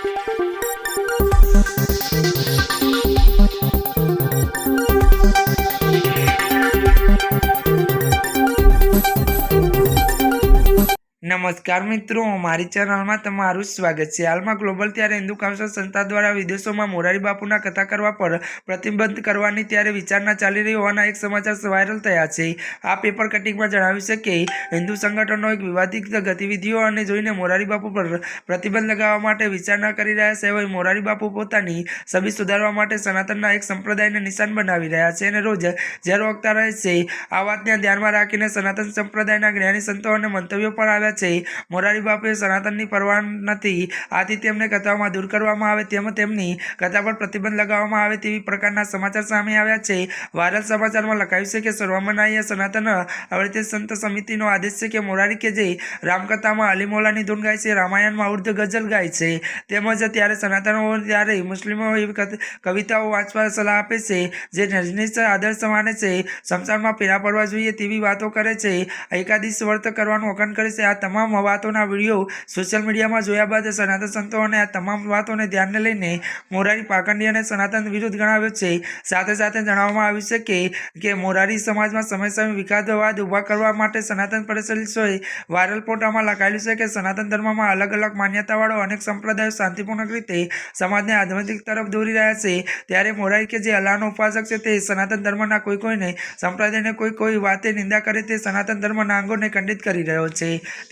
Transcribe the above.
Thank you. નમસ્કાર મિત્રો, મારી ચેનલમાં તમારું સ્વાગત છે. હાલમાં ગ્લોબલ ત્યારે હિન્દુ કાઉન્સિલ સંસ્થા દ્વારા વિદેશોમાં મોરારી બાપુના કથા કરવા પર પ્રતિબંધ કરવાની ત્યારે વિચારણા ચાલી રહી હોવાના એક સમાચાર વાયરલ થયા છે. આ પેપર કટિંગમાં જણાવ્યું છે કે, હિન્દુ સંગઠનો એક વિવાદિત ગતિવિધિઓ અને જોઈને મોરારી બાપુ પર પ્રતિબંધ લગાવવા માટે વિચારણા કરી રહ્યા છે. હવે મોરારી બાપુ પોતાની છબી સુધારવા માટે સનાતનના એક સંપ્રદાયને નિશાન બનાવી રહ્યા છે અને રોજ જ્યારે વખતા રહે છે. આ વાતને ધ્યાનમાં રાખીને સનાતન સંપ્રદાયના જ્ઞાની સંતો અને મંતવ્યો પર આવ્યા છે. મોરારી બાપુએ સનાતનની પરવા નથી. આથી તેમને કથાઓમાં દૂર કરવામાં આવે તેમ તેમની કથા પર પ્રતિબંધ લગાવવામાં આવે તેવી પ્રકારના સમાચાર સામે આવ્યા છે. વાયરલ સમાચારમાં લખાયું છે કે સર્વમનાઈએ સનાતન આવૃત્તિ સંત સમિતિનો આદેશ છે કે મોરારી કે જે રામકથામાં અલીમોલાની ધૂન ગાય છે, રામાયણમાં ઉર્ધ ગઝલ ગાય છે. તેમજ ત્યારે સનાતનો ત્યારે મુસ્લિમો એવી કવિતાઓ વાંચવા સલાહ આપે છે, જે રજનીશ આદર્શ માને છે. સંસારમાં પીડા પડવા જોઈએ તેવી વાતો કરે છે. એકાદીશ વર્ત કરવાનું વખાણ કરે છે. આ તમામ વાતોના વીડિયો સોશિયલ મીડિયામાં જોયા બાદ સનાતન સંતો અને આ તમામ વાતોને ધ્યાનને લઈને મોરારી પાકંડી અને સનાતન વિરુદ્ધ ગણાવ્યો છે. સાથે સાથે જણાવવામાં આવ્યું છે કે કે મોરારી સમાજમાં સમય સમય વિકાસવાદ ઊભા કરવા માટે સનાતન પરિષદોએ વાયરલ ફોટામાં લખાયેલું છે કે, સનાતન ધર્મમાં અલગ અલગ માન્યતાવાળો અનેક સંપ્રદાયો શાંતિપૂર્ણ રીતે સમાજને આધ્યાત્મિક તરફ દોરી રહ્યા છે. ત્યારે મોરારી કે જે અલ્લાહનો ઉપાસક છે તે સનાતન ધર્મના કોઈ કોઈને સંપ્રદાયને કોઈ કોઈ વાતે નિંદા કરે તે સનાતન ધર્મના અંગોને ખંડિત કરી રહ્યો છે.